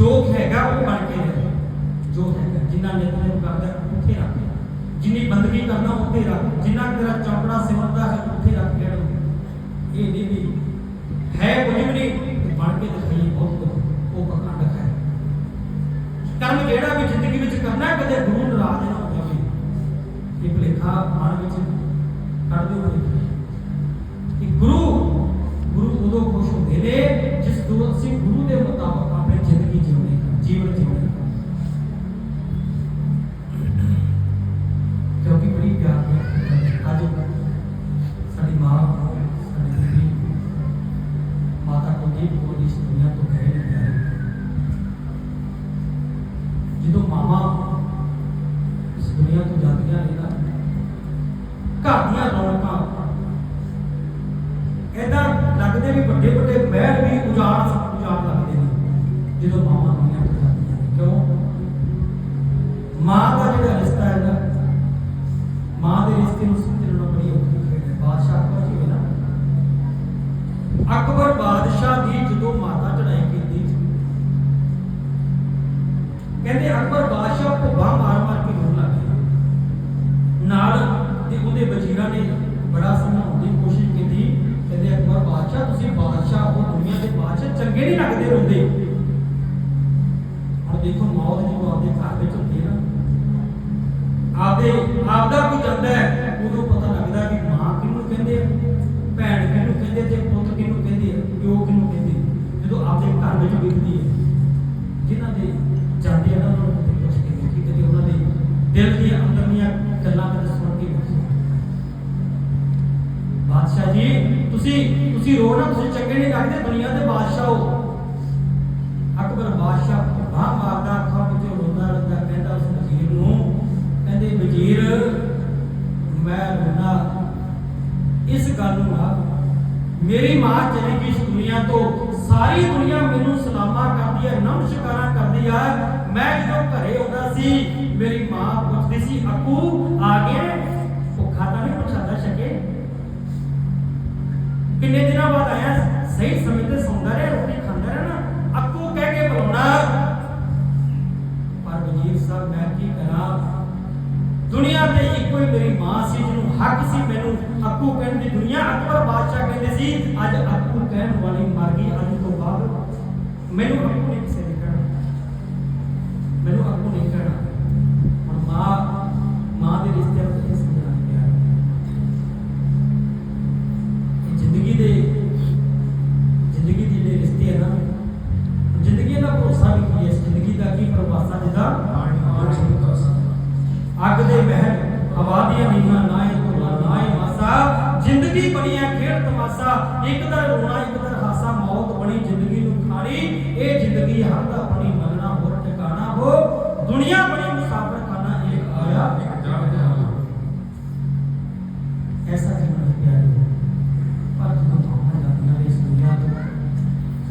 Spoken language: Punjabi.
ਹੈਗਾ ਉਹ ਬਣ ਕੇ ਰਹੇ ਜੋ ਹੈਗਾ ਜਿੰਨਾ ਨਿਤਨੇਮ ਕਰਦਾ ਉੱਥੇ ਰੱਖ ਜਿੰਨੀ ਬੰਦਗੀ ਕਰਨਾ ਉੱਥੇ ਰੱਖ ਜਿੰਨਾ ਤੇਰਾ ਚੌਂਕੜਾ ਸਿਮਰਦਾ ਹੈ ਉੱਥੇ ਰੱਖ ਕੇ ਇਹ ਨਹੀਂ ਵੀ ਹੈ ਕੁਝ ਵੀ ਨਹੀਂ ਤੇ ਬਣ ਕੇ ਦਿਖਾਈ ਬਹੁਤ ਕੁਝ ਉਹ ਪਖੰਡ ਹੈ ਕਰਮ ਜਿਹੜਾ ਵੀ ਜ਼ਿੰਦਗੀ ਵਿੱਚ ਕਰਨਾ ਹੈ, ਕਦੇ ਗੁਰੂ ਨਾਰਾਜ਼ ਨਾ ਹੋ ਜਾਵੇ ਇਹ ਭੁਲੇਖਾ ਮਨ ਵਿੱਚ ਕੱਢ ਦਿਓ ਭੁਲੇਖਾ ਕਿ ਗੁਰੂ ਗੁਰੂ ਉਦੋਂ ਖੁਸ਼ ਹੁੰਦੇ ਨੇ ਜਿਸ ਤੋਂ ਅਸੀਂ ਗੁਰੂ ਦੇ ਮੁਤਾਬਕ ਮਾਤਾ ਇਸ ਦੁਨੀਆ ਤੋਂ ਗਏ ਨੇ ਪਿਆਰੇ ਜਦੋਂ ਮਾਮਾ ਇਸ ਦੁਨੀਆ ਤੋਂ ਜਾਂਦੀਆਂ ਨੇ ਨਾ ਘਰ ਦੀਆਂ ਰੌਣਕਾਂ ਇਦਾਂ ਲੱਗਦੇ ਵੀ ਵੱਡੇ ਵੱਡੇ ਮਹਿਲ ਵੀ ਉਜਾੜ ਉਜਾੜ ਲੱਗਦੇ ਨੇ, ਜਦੋਂ ਮਾਮਾ ਦੁਨੀਆ ਤੋਂ ਜਾਂਦੀਆਂ ਨੇ ਕਿਉਂ? ਮਾਂ ਦਾ ਜਿਹੜਾ ਰਿਸ਼ਤਾ ਹੈ ਨਾ, ਮਾਂ ਦੇ ਰਿਸ਼ਤੇ ਨੂੰ ਸਮਝਣਾ ਬੜੀ ਔਖੀ ਹੈ। ਬਾਦਸ਼ਾਹ ਅਕਬਰ ਜੀ ਨਾ ਅਕਬਰ ਕਹਿੰਦੇ ਅਕਬਰ ਬਾਦਸ਼ਾਹ ਭੁੱਬਾ ਮਾਰ ਮਾਰ ਕੇ ਰੋਣ ਲੱਗ ਨਾਲ ਦੇ ਉਹਦੇ ਵਜ਼ੀਰਾਂ ਨੇ ਬੜਾ ਸਮਝਾਉਣ ਦੀ ਕੋਸ਼ਿਸ਼ ਕੀਤੀ। ਕਹਿੰਦੇ, ਅਕਬਰ ਬਾਦਸ਼ਾਹ, ਤੁਸੀਂ ਬਾਦਸ਼ਾਹ ਹੋ, ਦੁਨੀਆ ਦੇ ਬਾਦਸ਼ਾਹ ਚੰਗੇ ਨਹੀਂ ਲੱਗਦੇ ਹੁੰਦੇ ਹੁਣ ਦੇਖੋ, ਮੌਤ ਜਦੋਂ ਆਪਦੇ ਘਰ ਵਿੱਚ ਹੁੰਦੀ ਹੈ ਨਾ, ਆਪਦੇ, ਆਪਦਾ ਕੋਈ ਜਾਂਦਾ ਹੈ, ਉਦੋਂ ਪਤਾ ਲੱਗਦਾ ਵੀ ਮਾਂ ਕਿਹਨੂੰ ਕਹਿੰਦੇ ਆ, ਭੈਣ ਕਿਹਨੂੰ ਕਹਿੰਦੇ ਤੇ ਪੁੱਤ ਕਿਹਨੂੰ ਕਹਿੰਦੇ ਆ, ਪਿਓ ਕਿਹਨੂੰ ਕਹਿੰਦੇ ਜਦੋਂ ਆਪਦੇ ਘਰ ਵਿੱਚ ਬੀਤਦੀ ਹੈ ਦਿਲ ਦੀਆਂ ਅੰਦਰਲੀਆਂ ਗੱਲਾਂ ਕਦੇ ਸੁਣ ਕੇ ਬਾਦਸ਼ਾਹ ਜੀ, ਤੁਸੀਂ ਤੁਸੀਂ ਰੋ ਨਾ, ਤੁਸੀਂ ਚੰਗੇ ਨਹੀਂ ਲੱਗਦੇ, ਦੁਨੀਆ ਦੇ ਬਾਦਸ਼ਾਹ ਹੋ। ਅਕਬਰ ਬਾਦਸ਼ਾਹ ਬਾਹ ਮਾਰਦਾ, ਅੱਖਾਂ ਵਿੱਚੋਂ ਰੋਂਦਾ ਰੋਂਦਾ ਕਹਿੰਦਾ ਉਸ ਵਜ਼ੀਰ ਨੂੰ, ਕਹਿੰਦੇ, ਵਜ਼ੀਰ, ਮੈਂ ਰੋਣਾ ਇਸ ਗੱਲ ਨੂੰ ਨਾ, ਮੇਰੀ ਮਾਂ ਚਲੀ ਗਈ ਇਸ ਦੁਨੀਆ ਤੋਂ, ਸਾਰੀ ਦੁਨੀਆ ਮੈਨੂੰ ਕਰਦੀ ਹੈ ਨਮਸਕਾਰਾਂ ਕਰਦੀ ਹੈ ਮੈਂ ਜਦੋਂ ਘਰੇ ਆਉਂਦਾ ਸੀ, ਮੇਰੀ ਮਾਂ ਪੁੱਛਦੀ ਸੀ ਅੱਕੂ ਆ ਗਿਆ ਭੁੱਖਾ ਤਾਂ ਨਹੀਂ ਪੁੱਛਦਾ ਛਕੇ। ਕਿੰਨੇ ਦਿਨਾਂ ਬਾਅਦ ਆਇਆ, ਸਹੀ ਸਮੇਂ ਤੇ ਸੌਂਦਾ ਰਿਹਾ, ਰੋਟੀ ਖਾਂਦਾ ਰਿਹਾ ਨਾ। ਅੱਕੂ ਕਹਿ ਕੇ ਬੁਲਾਉਣਾ। ਪਰ ਵਜ਼ੀਰ ਸਾਹਿਬ, ਮੈਂ ਕੀ ਕਰਾਂ? ਦੁਨੀਆ ਤੇ ਇੱਕੋ ਹੀ ਮੇਰੀ ਮਾਂ ਸੀ, ਜਿਹਨੂੰ ਹੱਕ ਸੀ ਮੈਨੂੰ ਅੱਕੂ ਕਹਿਣ ਦੀ ਦੁਨੀਆ। ਅਕਬਰ ਬਾਦਸ਼ਾਹ ਕਹਿੰਦੇ ਸੀ, ਅੱਜ ਅੱਕੂ ਕਹਿਣ ਵਾਲੀ ਮਰ ਗਈ, ਅੱਜ ਮੈਨੂੰ ਅੱਕੂ ਨਹੀਂ ਕਿਸੇ ਨੇ ਕਹਿਣਾ। ਮੈਨੂੰ ਅੱਕੂ ਨਹੀਂ ਕਹਿਣਾ। ਹੁਣ ਮਾਂ ਮਾਂ ਦੇ ਰਿਸ਼ਤੇ ਨੂੰ ਇਹ ਸਮਝਣਾ ਪਿਆ ਇਹ ਜ਼ਿੰਦਗੀ ਦੇ ਜ਼ਿੰਦਗੀ ਦੇ ਜਿਹੜੇ ਰਿਸ਼ਤੇ ਆ ਨਾ ਜ਼ਿੰਦਗੀ ਦਾ ਭਰੋਸਾ ਵੀ ਕੀ ਹੈ? ਜ਼ਿੰਦਗੀ ਦਾ ਕੀ ਪ੍ਰਵਾਸਾ ਜਿਹਦਾ ਅੱਗ ਦੇ ਮਹਿਲ, ਹਵਾ ਦੀਆਂ ਨੀਹਾਂ ਨਾਏ ਤੁਲਾ ਨਾਏ ਮਾਸਾ, ਜ਼ਿੰਦਗੀ ਬਣੀ ਤਮਾਸ਼ਾ, ਇੱਕ ਦਾ ਰੋਣਾ, ਇੱਕ ਦਾ ਹਾਸਾ, ਮੌਤ ਬਣੀ ਜ਼ਿੰਦਗੀ ਨੂੰ ਖਾਣੀ, ਇਹ ਜ਼ਿੰਦਗੀ ਹਰ ਦਾ ਬਣੀ